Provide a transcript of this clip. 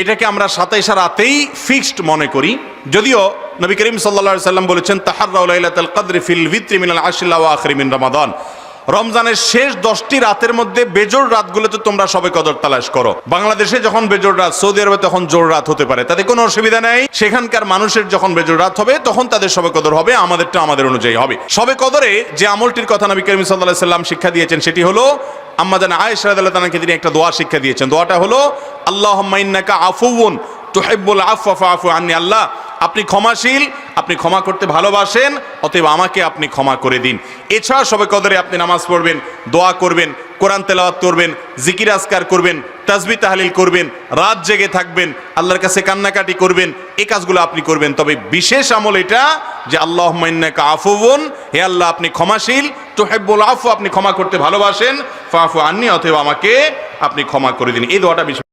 এটাকে আমরা সাতাইশা রাতেই ফিক্সড মনে করি। যদিও নবী করিম সাল্লা সাল্লাম বলেছেন তাহার কদরি ফিল ভিত্রি মিনাল আশিল্লা আখরি মিন রমাদান। রমজানের শেষ দশটি রাতের মধ্যে বেজোর রাতগুলোতে তোমরা সবে কদর তালাশ করো। বাংলাদেশে যখন বেজোর রাত, সৌদি আরবে তখন জোর রাত হতে পারে। তাতে কোনো অসুবিধা নেই। সেখানকার মানুষের যখন বেজোর রাত হবে, তখন তাদের সবে কদর হবে, আমাদেরটা আমাদের অনুযায়ী হবে। সবে কদরে যে আমলটির কথা নবী করিম সাল্লাহ সাল্লাম শিক্ষা দিয়েছেন, সেটি হলো আম্মাজান আয়েশা রাদিয়াল্লাহু তাআলাকে তিনি একটা দোয়া শিক্ষা দিয়েছেন। দোয়াটা হলো, আল্লাহুম্মা ইন্নাকা আফুউন তুহিব্বুল আফওয়া ফাআফু আন্নি আল্লাহ। আপনি ক্ষমাশীল, আপনি ক্ষমা করতে ভালোবাসেন, অতএব আমাকে আপনি ক্ষমা করে দিন। এছাড়া সবে কদরে আপনি নামাজ পড়বেন, দোয়া করবেন, কোরআন তেলাওয়াত করবেন, জিকির আসকার করবেন তাজবি তাহলিল করবেন, রাত জেগে থাকবেন, আল্লাহর কাছে কান্নাকাটি করবেন এই কাজগুলো আপনি করবেন। তবে বিশেষ আমল এটা যে আল্লাহ মাইন্নাকা আফুবন হে আল্লাহ আপনি ক্ষমাশীল তোহেব্বুল আফু, আপনি ক্ষমা করতে ভালোবাসেন। ফাফু আননি অথবা আমাকে আপনি ক্ষমা করে দিন। এই দোয়াটা বিশেষ